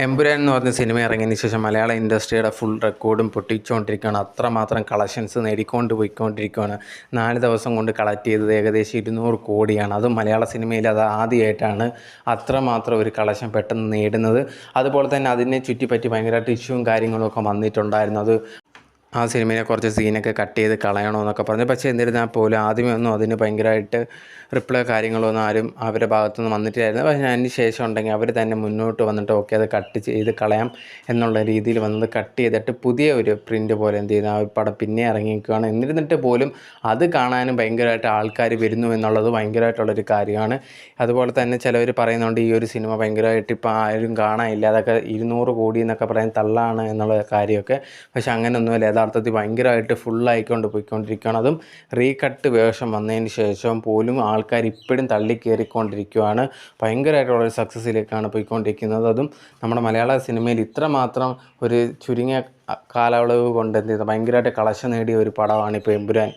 എമ്പുരാൻ എന്ന് പറഞ്ഞ സിനിമ ഇറങ്ങിയതിന് ശേഷം മലയാള ഇൻഡസ്ട്രിയുടെ ഫുൾ റെക്കോർഡും പൊട്ടിച്ചുകൊണ്ടിരിക്കുകയാണ്. അത്രമാത്രം കളക്ഷൻസ് നേടിക്കൊണ്ട് പോയിക്കൊണ്ടിരിക്കുകയാണ്. നാല് ദിവസം കൊണ്ട് കളക്ട് ചെയ്തത് ഏകദേശം ഇരുന്നൂറ് കോടിയാണ്. അതും മലയാള സിനിമയിൽ അത് ആദ്യമായിട്ടാണ് അത്രമാത്രം ഒരു കളക്ഷൻ പെട്ടെന്ന് നേടുന്നത്. അതുപോലെ തന്നെ അതിനെ ചുറ്റിപ്പറ്റി ഭയങ്കരമായിട്ട് ഇഷ്യൂവും കാര്യങ്ങളും ഒക്കെ വന്നിട്ടുണ്ടായിരുന്നു. അത് ആ സിനിമയിലെ കുറച്ച് സീനൊക്കെ കട്ട് ചെയ്ത് കളയണമെന്നൊക്കെ പറഞ്ഞു. പക്ഷേ എന്നിരുന്നാൽ പോലും ആദ്യമേ ഒന്നും അതിന് ഭയങ്കരമായിട്ട് റിപ്ലൈ കാര്യങ്ങളൊന്നും ആരും അവരുടെ ഭാഗത്തുനിന്ന് വന്നിട്ടില്ലായിരുന്നു. പക്ഷേ അതിന് ശേഷം ഉണ്ടെങ്കിൽ അവർ തന്നെ മുന്നോട്ട് വന്നിട്ട് ഓക്കെ അത് കട്ട് ചെയ്ത് കളയാം എന്നുള്ള രീതിയിൽ വന്നത് കട്ട് ചെയ്തിട്ട് പുതിയ ഒരു പ്രിന്റ് പോലെ എന്ത് ചെയ്യുന്നു ആ പടം പിന്നെ ഇറങ്ങിയിരിക്കുകയാണ്. എന്നിരുന്നിട്ട് പോലും അത് കാണാനും ഭയങ്കരമായിട്ട് ആൾക്കാർ വരുന്നു എന്നുള്ളത് ഭയങ്കരമായിട്ടുള്ളൊരു കാര്യമാണ്. അതുപോലെ തന്നെ ചിലവർ പറയുന്നുണ്ട് ഈ ഒരു സിനിമ ഭയങ്കരമായിട്ട് ഇപ്പോൾ ആരും കാണാനില്ല. അതൊക്കെ ഇരുന്നൂറ് കോടി എന്നൊക്കെ പറയാൻ തള്ളാണ് എന്നുള്ള കാര്യമൊക്കെ. പക്ഷേ അങ്ങനെയൊന്നുമല്ല യഥാർത്ഥത്തിൽ ഭയങ്കരമായിട്ട് ഫുള്ളായിക്കൊണ്ട് പോയിക്കൊണ്ടിരിക്കുകയാണ്. അതും റീകട്ട് വേഷം വന്നതിന് ശേഷം പോലും ആൾക്കാർ ഇപ്പോഴും തള്ളിക്കയറിക്കൊണ്ടിരിക്കുകയാണ് ഭയങ്കരമായിട്ടുള്ളൊരു സക്സസ്സിലേക്കാണ് പോയിക്കൊണ്ടിരിക്കുന്നത്. അതും നമ്മുടെ മലയാള സിനിമയിൽ ഇത്രമാത്രം ഒരു ചുരുങ്ങിയ കാലയളവ് കൊണ്ട് എന്ത് ചെയ്ത? ഭയങ്കരമായിട്ട് കളക്ഷൻ നേടിയ ഒരു പടമാണ് ഇപ്പോൾ എമ്പുരാൻ.